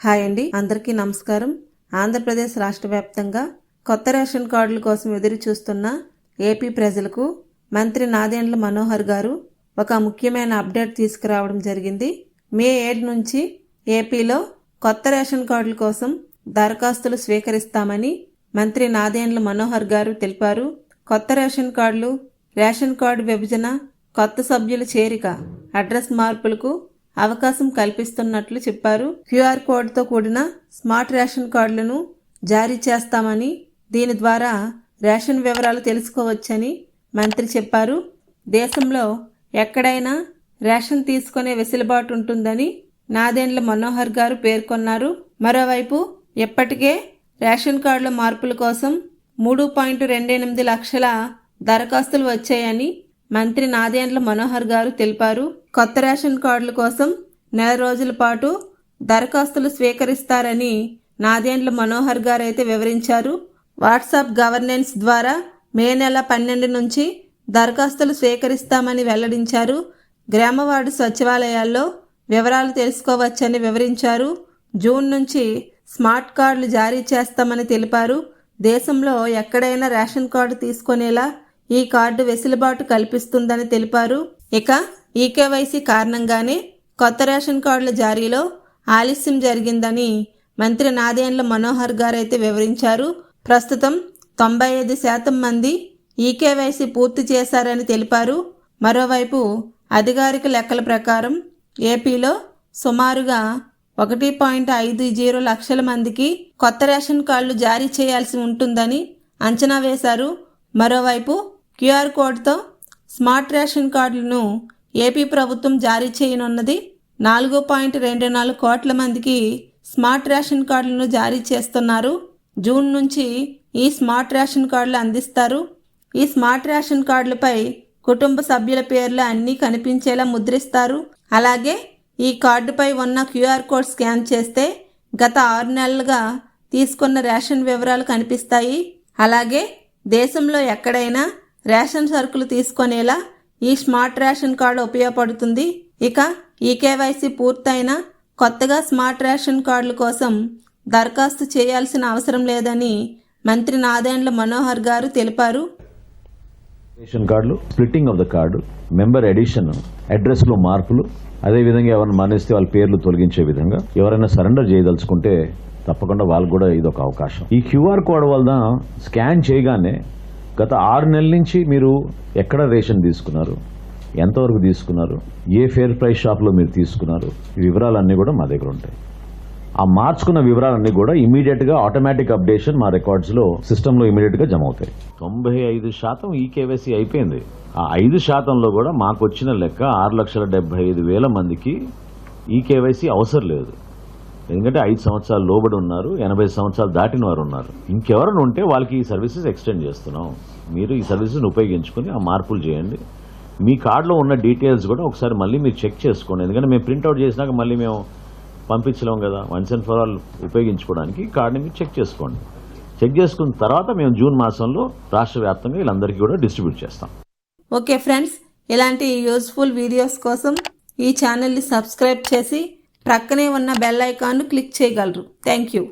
Hi అండి. అందరికీ నమస్కారం. ఆంధ్రప్రదేశ్ రాష్ట్ర వ్యాప్తంగా కొత్త రేషన్ కార్డుల కోసం ఎదురు చూస్తున్న ఏపీ ప్రజలకు మంత్రి నాదెండ్ల మనోహర్ గారు ఒక ముఖ్యమైన అప్డేట్ తీసుకురావడం జరిగింది. మే ఏడు నుంచి ఏపీలో కొత్త రేషన్ కార్డుల కోసం దరఖాస్తులు స్వీకరిస్తామని మంత్రి నాదెండ్ల మనోహర్ గారు తెలిపారు. కొత్త రేషన్ కార్డులు రేషన్ కార్డు విభజన కొత్త సభ్యుల చేరిక అడ్రస్ మార్పులకు అవకాశం కల్పిస్తున్నట్లు చెప్పారు. క్యూఆర్ కోడ్తో కూడిన స్మార్ట్ రేషన్ కార్డులను జారీ చేస్తామని దీని ద్వారా రేషన్ వివరాలు తెలుసుకోవచ్చని మంత్రి చెప్పారు. దేశంలో ఎక్కడైనా రేషన్ తీసుకునే వెసులుబాటు ఉంటుందని నాదెండ్ల మనోహర్ గారు పేర్కొన్నారు. మరోవైపు ఇప్పటికే రేషన్ కార్డుల మార్పుల కోసం మూడు పాయింట్ రెండెనిమిది లక్షల దరఖాస్తులు వచ్చాయని మంత్రి నాదేండ్ల మనోహర్ గారు తెలిపారు కొత్త రేషన్ కార్డుల కోసం నెల రోజుల పాటు దరఖాస్తులు స్వీకరిస్తారని నాదేండ్ల మనోహర్ గారు అయితే వివరించారు. వాట్సాప్ గవర్నెన్స్ ద్వారా మే నెల పన్నెండు నుంచి దరఖాస్తులు స్వీకరిస్తామని వెల్లడించారు. గ్రామవార్డు సచివాలయాల్లో వివరాలు తెలుసుకోవచ్చని వివరించారు. జూన్ నుంచి స్మార్ట్ కార్డులు జారీ చేస్తామని తెలిపారు. దేశంలో ఎక్కడైనా రేషన్ కార్డు తీసుకునేలా ఈ కార్డు వెసులుబాటు కల్పిస్తుందని తెలిపారు. ఇక ఈకేవైసీ కారణంగానే కొత్త రేషన్ కార్డుల జారీలో ఆలస్యం జరిగిందని మంత్రి నాదేండ్ల మనోహర్ గారైతే వివరించారు. ప్రస్తుతం తొంభై ఐదు శాతం మంది ఈకేవైసీ పూర్తి చేశారని తెలిపారు. మరోవైపు అధికారిక లెక్కల ప్రకారం ఏపీలో సుమారుగా ఒకటి పాయింట్ ఐదు జీరో లక్షల మందికి కొత్త రేషన్ కార్డులు జారీ చేయాల్సి ఉంటుందని అంచనా వేశారు. మరోవైపు క్యూఆర్ కోడ్తో స్మార్ట్ రేషన్ కార్డులను ఏపీ ప్రభుత్వం జారీ చేయనున్నది. నాలుగు పాయింట్ రెండు నాలుగు కోట్ల మందికి స్మార్ట్ రేషన్ కార్డులను జారీ చేస్తున్నారు. జూన్ నుంచి ఈ స్మార్ట్ రేషన్ కార్డులు అందిస్తారు. ఈ స్మార్ట్ రేషన్ కార్డులపై కుటుంబ సభ్యుల పేర్లు అన్నీ కనిపించేలా ముద్రిస్తారు. అలాగే ఈ కార్డుపై ఉన్న క్యూఆర్ కోడ్ స్కాన్ చేస్తే గత ఆరు నెలలుగా తీసుకున్న రేషన్ వివరాలు కనిపిస్తాయి. అలాగే దేశంలో ఎక్కడైనా రేషన్ సరుకులు తీసుకునేలా ఈ స్మార్ట్ రేషన్ కార్డు ఉపయోగపడుతుంది. ఇక ఈ కేవైసీ పూర్తయిన కొత్తగా స్మార్ట్ రేషన్ కార్డుల కోసం దరఖాస్తు చేయాల్సిన అవసరం లేదని మంత్రి నాదేండ్ల మనోహర్ గారు తెలిపారు. రేషన్ కార్డులు splitting of the card member addition అడ్రస్లో మార్పులు అదేవిధంగా ఎవరైనా మరణిస్తే వాళ్ళ పేర్లు తొలగించే విధంగా ఎవరైనా సరెండర్ చేయదలుచుకుంటే తప్పకుండా వాళ్ళకు కూడా ఇది ఒక అవకాశం. ఈ క్యూఆర్ కోడ్ వల్ల స్కాన్ చేయగానే గత ఆరు నెలల నుంచి మీరు ఎక్కడ రేషన్ తీసుకున్నారు? ఎంతవరకు తీసుకున్నారు? ఏ ఫేర్ ప్రైస్ షాప్లో మీరు తీసుకున్నారు? ఈ వివరాలన్నీ కూడా మా దగ్గర ఉంటాయి. ఆ మార్చుకున్న వివరాలన్నీ కూడా ఇమీడియట్గా ఆటోమేటిక్ అప్డేషన్ మా రికార్డ్స్లో సిస్టంలో ఇమీడియట్గా జమ అవుతాయి. తొంభై ఐదు శాతం ఈ కేవైసీ అయిపోయింది. ఆ ఐదు శాతంలో కూడా మాకు వచ్చిన లెక్క ఆరు లక్షల డెబ్బై ఐదు వేల మందికి ఈ కేవైసీ అవసరం లేదు. ఎందుకంటే ఐదు సంవత్సరాలు లోబడి ఉన్నారు ఎనభై సంవత్సరాలు దాటిన వారు ఉన్నారు. ఇంకెవరైనా ఉంటే వాళ్ళకి ఈ సర్వీసెస్ ఎక్స్టెండ్ చేస్తున్నాం. మీరు ఈ సర్వీసెస్ ఉపయోగించుకుని ఆ మార్పులు చేయండి. మీ కార్డులో ఉన్న డీటెయిల్స్ కూడా ఒకసారి మళ్ళీ మీరు చెక్ చేసుకోండి. ఎందుకంటే మేము ప్రింట్అవుట్ చేసినాక మళ్ళీ మేము పంపించలేము కదా. వన్స్ అండ్ ఫర్ ఆల్ ఉపయోగించుకోవడానికి కార్డుని మీరు చెక్ చేసుకోండి. చెక్ చేసుకున్న తర్వాత మేము జూన్ మాసంలో రాష్ట్ర వ్యాప్తంగా వీళ్ళందరికీ కూడా డిస్ట్రిబ్యూట్ చేస్తాం. ఓకే ఫ్రెండ్స్ ఇలాంటి యూస్ఫుల్ వీడియోస్ కోసం ఈ ఛానల్ని సబ్స్క్రైబ్ చేసి ప్రక్కనే ఉన్న బెల్ ఐకాన్ను క్లిక్ చేయగలరు. Thank you